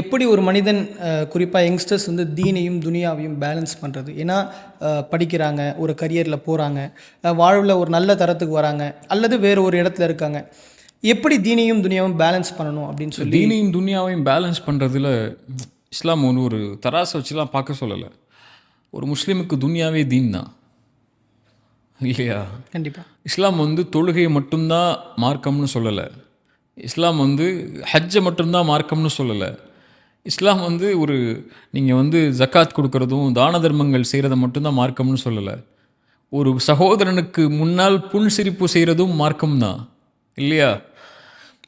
எப்படி ஒரு மனிதன் குறிப்பாக யங்ஸ்டர்ஸ் வந்து தீனையும் துனியாவையும் பேலன்ஸ் பண்ணுறது ஏன்னா படிக்கிறாங்க ஒரு கரியரில் போகிறாங்க வாழ்வில் ஒரு நல்ல தரத்துக்கு வராங்க அல்லது வேறு ஒரு இடத்துல இருக்காங்க. எப்படி தீனையும் துனியாவும் பேலன்ஸ் பண்ணணும் அப்படின்னு சொல்லி தீனையும் துனியாவையும் பேலன்ஸ் பண்ணுறதுல இஸ்லாம் ஒன்று ஒரு தராசை வச்சுலாம் பார்க்க சொல்லலை. ஒரு முஸ்லீமுக்கு துனியாவே தீன் தான். இல்லையா? கண்டிப்பாக இஸ்லாம் வந்து தொழுகையை மட்டும்தான் மார்க்கம்னு சொல்லலை. இஸ்லாம் வந்து ஹஜ்ஜை மட்டும்தான் மார்க்கம்னு சொல்லலை. இஸ்லாம் வந்து ஒரு நீங்கள் வந்து ஜக்காத் கொடுக்கறதும் தான தர்மங்கள் செய்கிறத மட்டும்தான் மார்க்கம்னு சொல்லலை. ஒரு சகோதரனுக்கு முன்னால் புன்சிரிப்பு செய்கிறதும் மார்க்கம் தான் இல்லையா?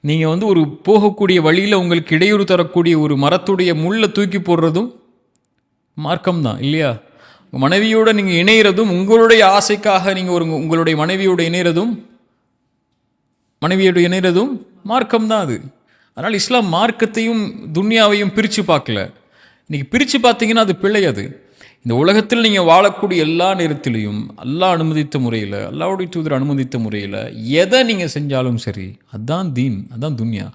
நீங்கள் வந்து ஒரு போகக்கூடிய வழியில் உங்களுக்கு இடையூறு தரக்கூடிய ஒரு மரத்துடைய முள்ளை தூக்கி போடுறதும் மார்க்கம்தான் இல்லையா? மனைவியோடு நீங்கள் இணையிறதும் உங்களுடைய ஆசைக்காக நீங்கள் ஒரு உங்களுடைய மனைவியோடு இணையிறதும் மனைவியோட இணையிறதும் மார்க்கம் தான் அது. அதனால் இஸ்லாம் மார்க்கத்தையும் துன்யாவையும் பிரித்து பார்க்கல. இன்றைக்கி பிரித்து பார்த்தீங்கன்னா அது பிழை அது. இந்த உலகத்தில் நீங்கள் வாழக்கூடிய எல்லா நேரத்திலையும் அல்லாஹ் அனுமதித்த முறையில் அல்லாவுடைய தூதர் அனுமதித்த முறையில் எதை நீங்கள் செஞ்சாலும் சரி அதுதான் தீன் அதுதான் துன்யா.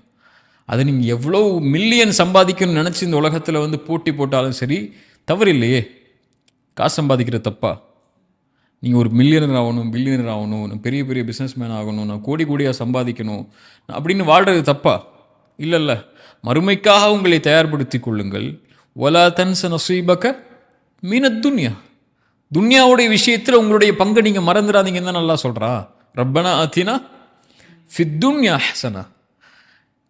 அதை நீங்கள் எவ்வளோ மில்லியன் சம்பாதிக்கணும்னு நினச்சி இந்த உலகத்தில் வந்து போட்டி போட்டாலும் சரி தவறு இல்லையே காசு சம்பாதிக்கிற தப்பா? நீங்கள் ஒரு மில்லியனர் ஆகணும் பில்லியனர் ஆகணும் நான் பெரிய பெரிய பிஸ்னஸ் மேன் ஆகணும் நான் கோடி கோடியாக சம்பாதிக்கணும் அப்படின்னு வாழ்கிறது தப்பா? இல்லை இல்லை மறுமைக்காக உங்களை தயார்படுத்திக் கொள்ளுங்கள். ஒலா தன்ச நசீபக்க மீனத் துன்யா. துன்யாவுடைய விஷயத்தில் உங்களுடைய பங்கை நீங்கள் மறந்துடாதீங்கன்னு தான் நல்லா சொல்கிறா ரப்பனா ஆத்தினா ஃபித்துன்யா ஹசனா.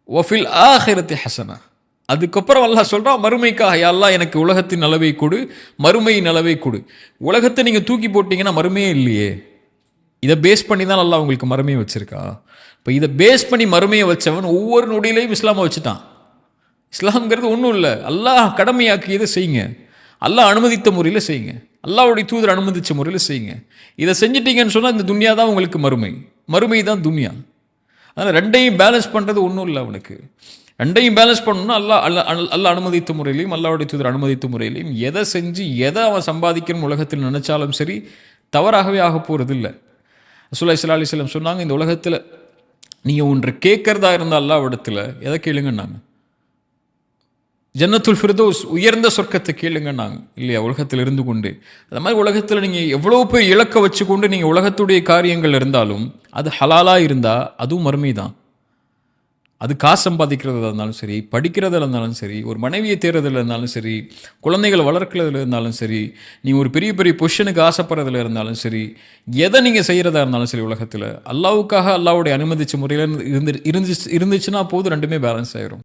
ஒஃபில் ஆஹிரத்தி ஹசனா. அதுக்கப்புறம் அல்லாஹ் சொல்கிறான் மறுமைக்காக யா எனக்கு உலகத்தின் நலவை கொடு மறுமை நலவை கொடு. உலகத்தை நீங்கள் தூக்கி போட்டீங்கன்னா மறுமையே இல்லையே. இதை பேஸ் பண்ணி தான் நல்லா உங்களுக்கு மறுமையை வச்சுருக்கா? இப்போ இதை பேஸ் பண்ணி மறுமையை வச்சவன் ஒவ்வொரு நொடியிலையும் இஸ்லாமை வச்சுட்டான். இஸ்லாம்ங்கிறது ஒன்றும் இல்லை. அல்லாஹ் கடமையாக்கியதை செய்யுங்க. அல்லாஹ் அனுமதித்த முறையில் செய்யுங்க. அல்லாவுடைய தூதர் அனுமதித்த முறையில் செய்யுங்க. இதை செஞ்சிட்டீங்கன்னு சொன்னால் இந்த துன்யா தான் உங்களுக்கு மறுமை. மறுமை தான் துன்யா. அதனால் ரெண்டையும் பேலன்ஸ் பண்ணுறது ஒன்றும் இல்லை அவனுக்கு. ரெண்டையும் பேலன்ஸ் பண்ணணும்னா அல்லா அல்ல அல்லாஹ் அனுமதித்த முறையிலையும் அல்லாவுடைய தூதர் அனுமதித்த முறையிலையும் எதை செஞ்சு எதை அவன் சம்பாதிக்கணும் உலகத்தில் நினைச்சாலும் சரி தவறாகவே ஆக போகிறது இல்லை ரசூலுல்லாஹி இஸ்லா அலைஹி சொன்னாங்க இந்த உலகத்தில் நீங்கள் ஒன்று கேட்கறதா இருந்தால் அல்லாஹ் இடத்துல எதை கேளுங்கன்னாங்க? ஜன்னத்துல் ஃபிர்தோஸ் உயர்ந்த சொர்க்கத்தை கேளுங்கன்னாங்க. இல்லையா உலகத்தில் இருந்து கொண்டு. அந்த மாதிரி உலகத்தில் நீங்கள் எவ்வளோ பேர் இலக்க வச்சுக்கொண்டு நீங்கள் உலகத்துடைய காரியங்கள் இருந்தாலும் அது ஹலாலாக இருந்தால் அதுவும் மறுமை தான் அது காசு சம்பாதிக்கிறதா இருந்தாலும் சரி படிக்கிறதுல இருந்தாலும் சரி ஒரு மனைவியை தேர்றதுல இருந்தாலும் சரி குழந்தைகளை வளர்க்குறதில் இருந்தாலும் சரி நீ ஒரு பெரிய பெரிய பொஷனுக்கு ஆசைப்படுறதுல இருந்தாலும் சரி எதை நீங்கள் செய்கிறதா இருந்தாலும் சரி உலகத்தில் அல்லாவுக்காக அல்லாவுடைய அனுமதிச்ச முறையில் இருந்து இருந்துச்சு இருந்துச்சுன்னா போதும் ரெண்டுமே பேலன்ஸ் ஆயிரும்.